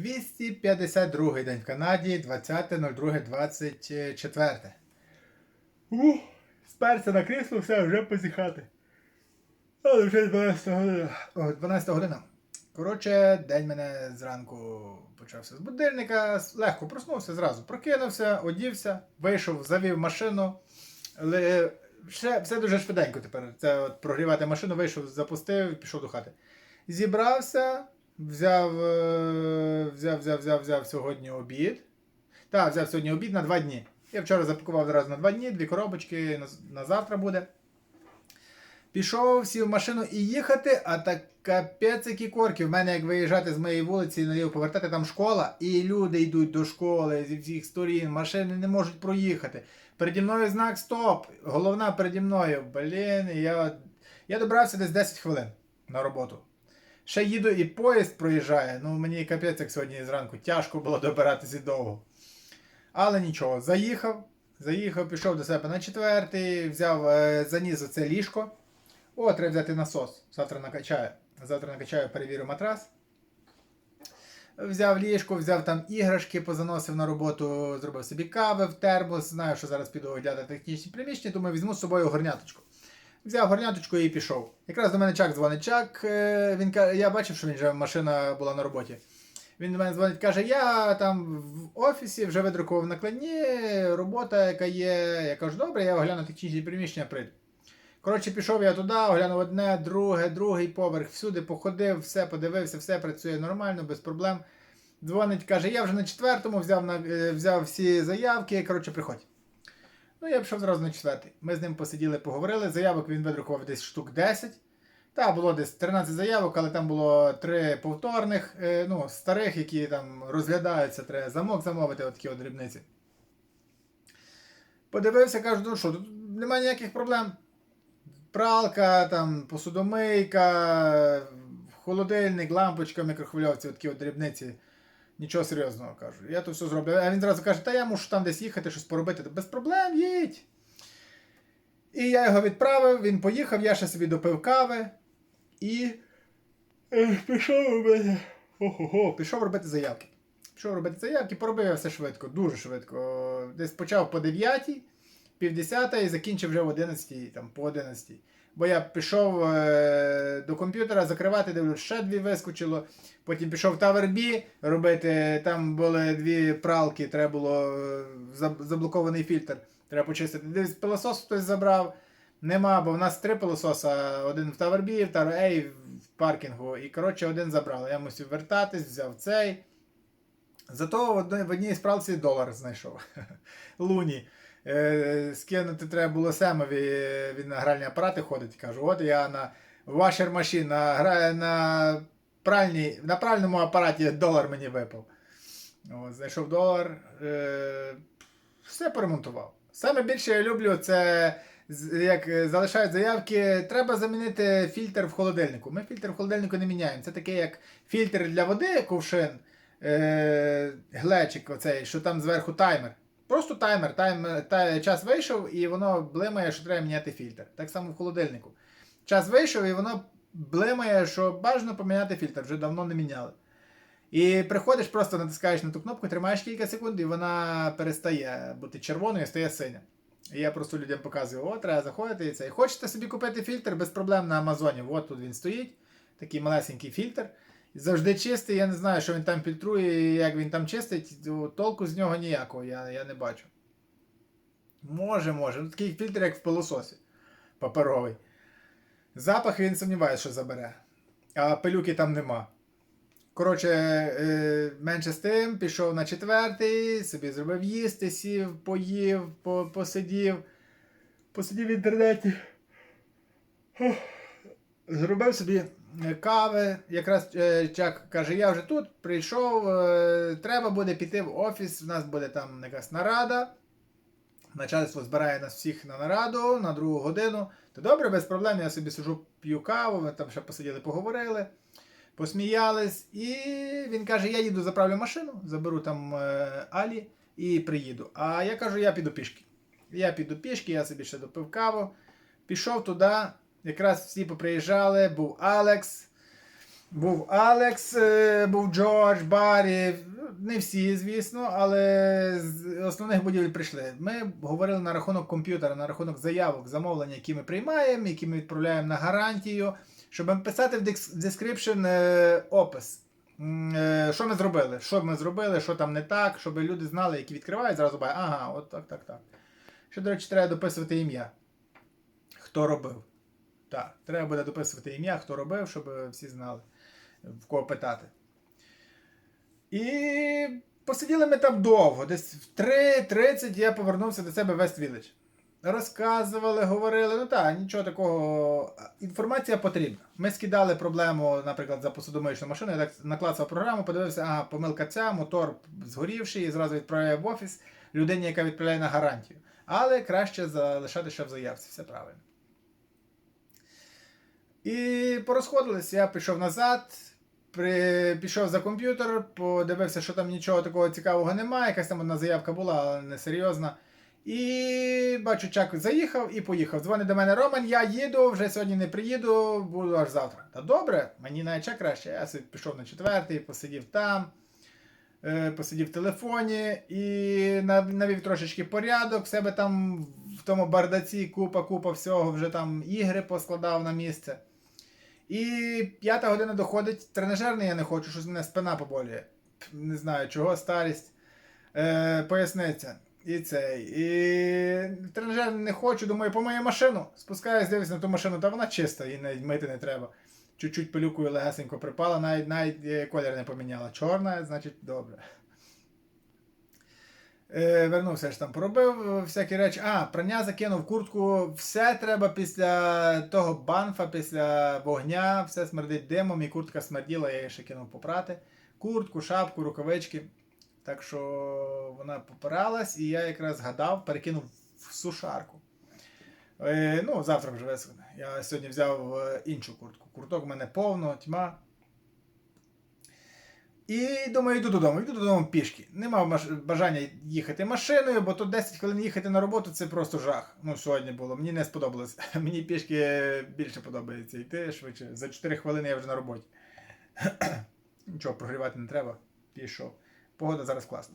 252 день в Канаді, 20.02.24. Ух, сперся на крісло, все, вже позіхати. Але вже 12 година. О, 12 година. Коротше, день мене зранку почався з будильника, легко проснувся зразу. Прокинувся, одівся, вийшов, завів машину. Але ще все дуже швиденько тепер. Це от прогрівати машину, вийшов, запустив пішов до хати. Зібрався, взяв, е, взяв, взяв, взяв, взяв сьогодні обід. Так, взяв сьогодні обід на два дні. Я вчора запакував одразу на два дні, дві коробочки на, на завтра буде. Пішов, сів в машину і їхати, а так капець які корки. В мене як виїжджати з моєї вулиці наліво повертати, там школа, і люди йдуть до школи зі всіх сторін, машини не можуть проїхати. Переді мною знак стоп. Головна переді мною. Блін, я, я добрався десь 10 хвилин на роботу. Ще їду і поїзд проїжджає. Ну мені капець як сьогодні зранку тяжко було добиратися довго. Але нічого, заїхав, заїхав, пішов до себе на четвертий, взяв, е, заніс оце ліжко. О, треба взяти насос. Завтра накачаю. Завтра накачаю, перевірю матрас. Взяв ліжко, взяв там іграшки, позаносив на роботу, зробив собі кави в термос. Знаю, що зараз піду оглядати технічні приміщення, думаю, візьму з собою горняточку. Взяв горняточку і пішов. Якраз до мене Чак дзвонить. Чак, е, він я бачив, що він вже машина була на роботі. Він до мене дзвонить, каже, я там в офісі вже видрукував накладні, робота, яка є. Я кажу, добре, я огляну технічні приміщення, прийду. Коротше, пішов я туди, оглянув одне, друге, другий поверх, всюди походив, все подивився, все працює нормально, без проблем. Дзвонить, каже, я вже на четвертому взяв на, е, взяв всі заявки, коротше, приходь. Ну, я пішов зразу на четвертий. Ми з ним посиділи, поговорили. Заявок він видрукував десь штук 10. Та, було десь 13 заявок, але там було три повторних, е, ну, старих, які там розглядаються, треба замок замовити, отакі от дрібниці. Подивився, кажу, ну що, тут немає ніяких проблем. Пралка, там, посудомийка, холодильник, лампочка, мікрохвильовці, такі от дрібниці. Нічого серйозного кажу. Я то все зроблю. А він зразу каже, та я мушу там десь їхати, щось поробити. Без проблем, їдь. І я його відправив, він поїхав, я ще собі допив кави і е, пішов робити. Ого-го, пішов робити заявки. Пішов робити заявки, поробив я все швидко, дуже швидко. Десь почав по 9, пів 10 і закінчив вже в 11, там, по 11. Бо я пішов е, до комп'ютера закривати, дивлюсь, ще дві вискочило. Потім пішов в Tower B робити. Там були дві пралки, треба було е, заблокований фільтр. Треба почистити. Десь пилосос хтось забрав. Нема, бо в нас три пилососа: один в Tower B, в Tower A в паркінгу. І коротше один забрали. Я мусив вертатись, взяв цей. Зато в одній, в одній справці долар знайшов. Луні. Е, скинути треба було Семові, він на гральні апарати ходить. Кажу, от я на вашер машин, на, на, на пральному апараті долар мені випав. От, знайшов долар. Е, все поремонтував. Саме більше я люблю це. Як е, залишають заявки, треба замінити фільтр в холодильнику. Ми фільтр в холодильнику не міняємо. Це таке як фільтр для води, ковшин, е, глечик, оцей, що там зверху таймер. Просто таймер, таймер та, час вийшов і воно блимає, що треба міняти фільтр. Так само в холодильнику. Час вийшов і воно блимає, що бажано поміняти фільтр, вже давно не міняли. І приходиш, просто натискаєш на ту кнопку, тримаєш кілька секунд, і вона перестає бути червоною, стає синя. І я просто людям показую, о, треба заходити і це. Хочете собі купити фільтр без проблем на Амазоні. От тут він стоїть, такий малесенький фільтр. Завжди чистий, я не знаю, що він там фільтрує, і як він там чистить, толку з нього ніякого, я, я не бачу. Може, може. Ну, такий фільтр, як в пилососі. Паперовий. Запах він сумніваюся, що забере. А пилюки там нема. Коротше, е, менше з тим, пішов на четвертий, собі зробив їсти, сів, поїв, по, посидів. Посидів в інтернеті. Зробив собі кави. Якраз е, Чак каже, я вже тут прийшов, е, треба буде піти в офіс, у нас буде там якась нарада. Начальство збирає нас всіх на нараду на другу годину. То добре, без проблем, я собі сижу, п'ю каву, ми там ще посиділи, поговорили, посміялись. І він каже: я їду, заправлю машину, заберу там е, Алі і приїду. А я кажу, я піду пішки. Я піду пішки, я собі ще допив каву. Пішов туди, якраз всі поприїжджали, був Алекс. Був Алекс, е, був Джордж, Баррі. Не всі, звісно, але з основних будівель прийшли. Ми говорили на рахунок комп'ютера, на рахунок заявок, замовлень, які ми приймаємо, які ми відправляємо на гарантію, щоб писати в description е, опис. Е, Що ми зробили? Що ми зробили, що там не так, щоб люди знали, які відкривають, зразу бачать, ага, от так, так, так. Ще, до речі, треба дописувати ім'я. Хто робив? Так, треба буде дописувати ім'я, хто робив, щоб всі знали, в кого питати. І посиділи ми там довго. Десь в 3.30 я повернувся до себе в West Village. Розказували, говорили, ну так, нічого такого. Інформація потрібна. Ми скидали проблему, наприклад, за посудомиючну машину. Я так наклацав програму, подивився, ага, помилка ця, мотор згорівший, і зразу відправляю в офіс людині, яка відправляє на гарантію. Але краще залишати ще в заявці, все правильно. І порозходились, я пішов назад, при... пішов за комп'ютер, подивився, що там нічого такого цікавого немає, якась там одна заявка була, але не серйозна. І бачу, Чак заїхав і поїхав. Дзвонить до мене Роман, я їду, вже сьогодні не приїду, буду аж завтра. Та добре, мені навіть ще краще. Я собі пішов на четвертий, посидів там, е, посидів в телефоні і навів трошечки порядок. В себе там в тому бардаці купа-купа всього, вже там ігри поскладав на місце. І п'ята година доходить, тренажерний я не хочу, щось мене спина поболює. Не знаю, чого старість. Е, поясниця. І цей. І тренажер не хочу, думаю, помию машину. Спускаюсь, дивлюсь на ту машину, та вона чиста, її навіть мити не треба. Чуть-чуть пилюкою легесенько припала, навіть навіть е, колір не поміняла. Чорна, значить, добре. Е, вернувся ж там, поробив е, всякі речі. А, прання закинув куртку. Все треба після того банфа, після вогня, все смердить димом, і куртка смерділа, я її ще кинув попрати. Куртку, шапку, рукавички. Так що вона попиралась, і я якраз згадав, перекинув в сушарку. Е, ну, завтра вже висохне. Я сьогодні взяв е, іншу куртку. Курток в мене повно, тьма. І думаю, йду додому, йду додому пішки. Не мав бажання їхати машиною, бо тут 10 хвилин їхати на роботу це просто жах. Ну, сьогодні було. Мені не сподобалось. Мені пішки більше подобається йти швидше. За 4 хвилини я вже на роботі. Нічого, прогрівати не треба. Пішов. Погода зараз класна.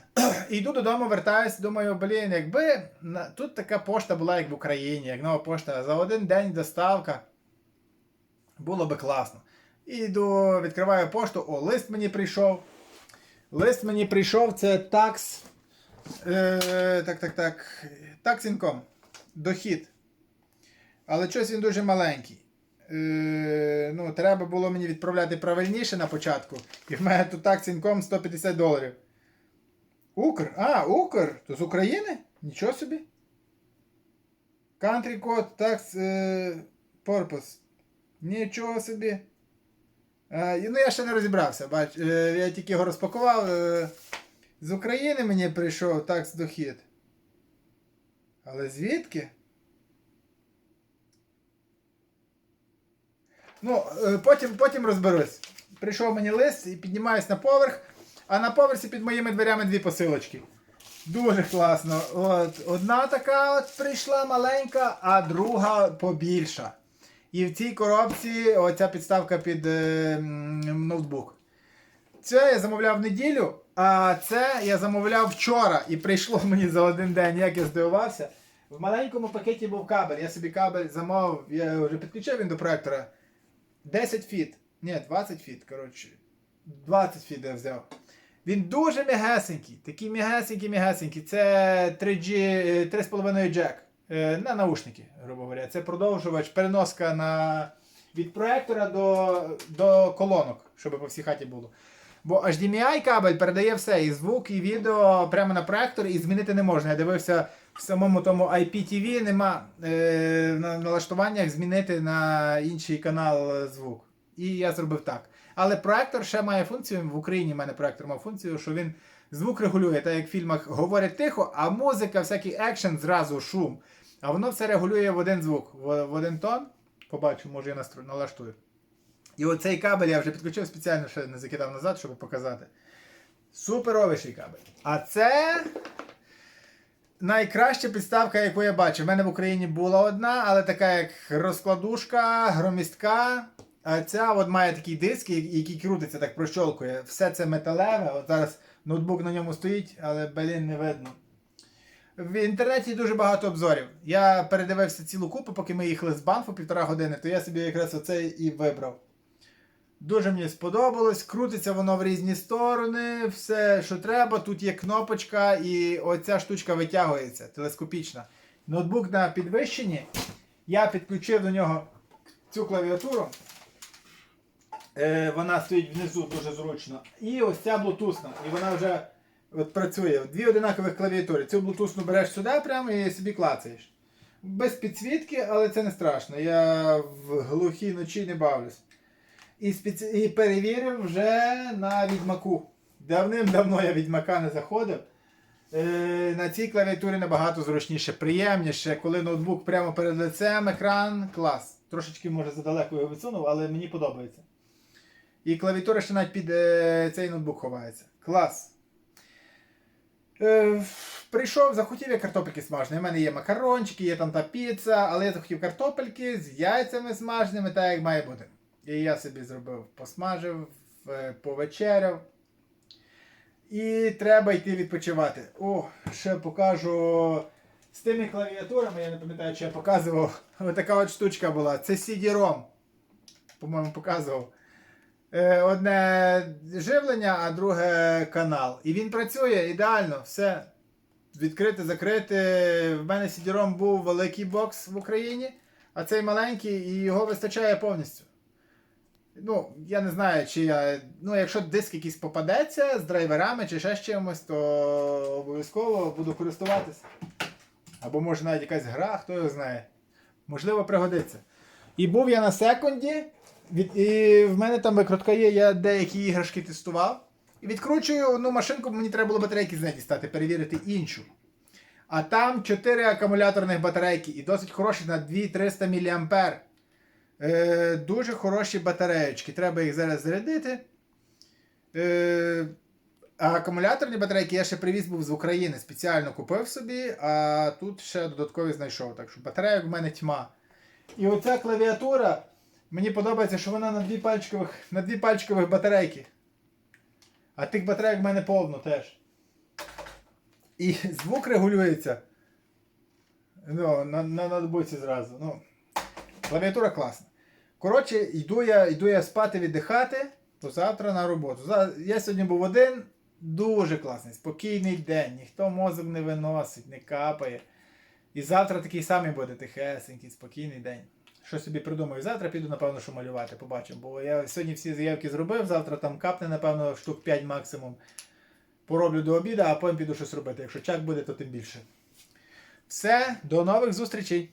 Йду додому, вертаюсь, думаю, блін, якби тут така пошта була, як в Україні, як нова пошта, за один день доставка. Було би класно. І йду, відкриваю пошту, о, лист мені прийшов. Лист мені прийшов, це такс. Е, так, так, так. Таксінком. Дохід. Але щось він дуже маленький. Е, ну, треба було мені відправляти правильніше на початку. І в мене тут таксінком 150 доларів. Укр? А, Укр? То з України? Нічого собі. Country code tax е, purpose. Нічого собі. Е, ну, я ще не розібрався. Бач, е, я тільки його розпакував. Е, з України мені прийшов такс дохід. Але звідки? Ну, е, потім, потім розберусь. Прийшов мені лист і піднімаюсь на поверх, а на поверсі під моїми дверями дві посилочки. Дуже класно. От, одна така от прийшла маленька, а друга побільша. І в цій коробці оця підставка під е, ноутбук. Це я замовляв неділю, а це я замовляв вчора і прийшло мені за один день, як я здивувався. В маленькому пакеті був кабель. Я собі кабель замовив, я вже підключив він до проектора. 10 фіт. Ні, 20 фіт, коротше. 20 фіт я взяв. Він дуже м'ягесенький. Такий м'ягесенький, м'ягесенький. Це 3G, е, 3,5 джек. Е, На наушники, грубо говоря. Це продовжувач, переноска на... від проектора до, до колонок, щоб по всій хаті було. Бо HDMI кабель передає все, і звук, і відео прямо на проектор, і змінити не можна. Я дивився в самому тому IPTV, нема е, на налаштуваннях змінити на інший канал е, звук. І я зробив так. Але проектор ще має функцію, в Україні в мене проектор мав функцію, що він звук регулює, так як в фільмах говорять тихо, а музика, всякий екшен зразу шум. А воно все регулює в один звук, в, в один тон. Побачу, може я настрою, налаштую. І оцей кабель я вже підключив спеціально ще не закидав назад, щоб показати. Суперовіший кабель. А це найкраща підставка, яку я бачив. У мене в Україні була одна, але така як розкладушка, громістка. А ця от має такий диск, який крутиться, так прощолкує. Все це металеве. От зараз ноутбук на ньому стоїть, але блін, не видно. В інтернеті дуже багато обзорів. Я передивився цілу купу, поки ми їхали з банфу півтора години, то я собі якраз оцей і вибрав. Дуже мені сподобалось. Крутиться воно в різні сторони, все, що треба. Тут є кнопочка, і оця штучка витягується, телескопічна. Ноутбук на підвищенні. Я підключив до нього цю клавіатуру. Е, вона стоїть внизу дуже зручно. І ось ця блутусна. І вона вже от працює. Дві одинакових клавіатури. Цю блутусну береш сюди прямо і собі клацаєш. Без підсвітки, але це не страшно. Я в глухій ночі не бавлюсь. І, спеці... і перевірив вже на відьмаку. Давним-давно я відьмака не заходив. Е, на цій клавіатурі набагато зручніше, приємніше, коли ноутбук прямо перед лицем, екран, клас. Трошечки, може, задалеко його відсунув, але мені подобається. І клавіатура ще навіть під е, цей ноутбук ховається. Клас. Е, прийшов, захотів я картопельки смажені. У мене є макарончики, є там та піца, але я захотів картопельки з яйцями смаженими, так як має бути. І я собі зробив, посмажив, е, повечеряв. І треба йти відпочивати. О, ще покажу. З тими клавіатурами, я не пам'ятаю, чи я показував. Ось така от штучка була. Це CD-ROM. По-моєму, показував. Е, Одне живлення, а друге канал. І він працює ідеально, все. Відкрите, закрите. В мене CD-ROM був великий бокс в Україні, а цей маленький, і його вистачає повністю. Ну, я не знаю, чи я. Ну, якщо диск якийсь попадеться з драйверами чи ще з чимось, то обов'язково буду користуватися. Або може навіть якась гра, хто його знає. Можливо, пригодиться. І був я на секунді, від, і в мене там викрутка є, я деякі іграшки тестував. І відкручую одну машинку, мені треба було батарейки з неї дістати, перевірити іншу. А там 4 акумуляторних батарейки і досить хороші на 2300 мА. Е, дуже хороші батареєчки. Треба їх зараз зарядити. Е, а акумуляторні батарейки я ще привіз був з України. Спеціально купив собі, а тут ще додаткові знайшов. Так що батарейок в мене тьма. І оця клавіатура. Мені подобається, що вона на дві пальчикових, на дві пальчикових батарейки. А тих батарейок в мене повно теж. І звук регулюється. Ну, на, на ноутбуці зразу. Ну, клавіатура класна. Коротше, йду я, йду я спати віддихати, то завтра на роботу. Я сьогодні був один, дуже класний, спокійний день, ніхто мозок не виносить, не капає. І завтра такий самий буде тихесенький, спокійний день. Що собі придумаю? Завтра піду, напевно, що малювати, побачимо. Бо я сьогодні всі заявки зробив, завтра там капне, напевно, штук 5 максимум. Пороблю до обіду, а потім піду щось робити. Якщо чак буде, то тим більше. Все, до нових зустрічей!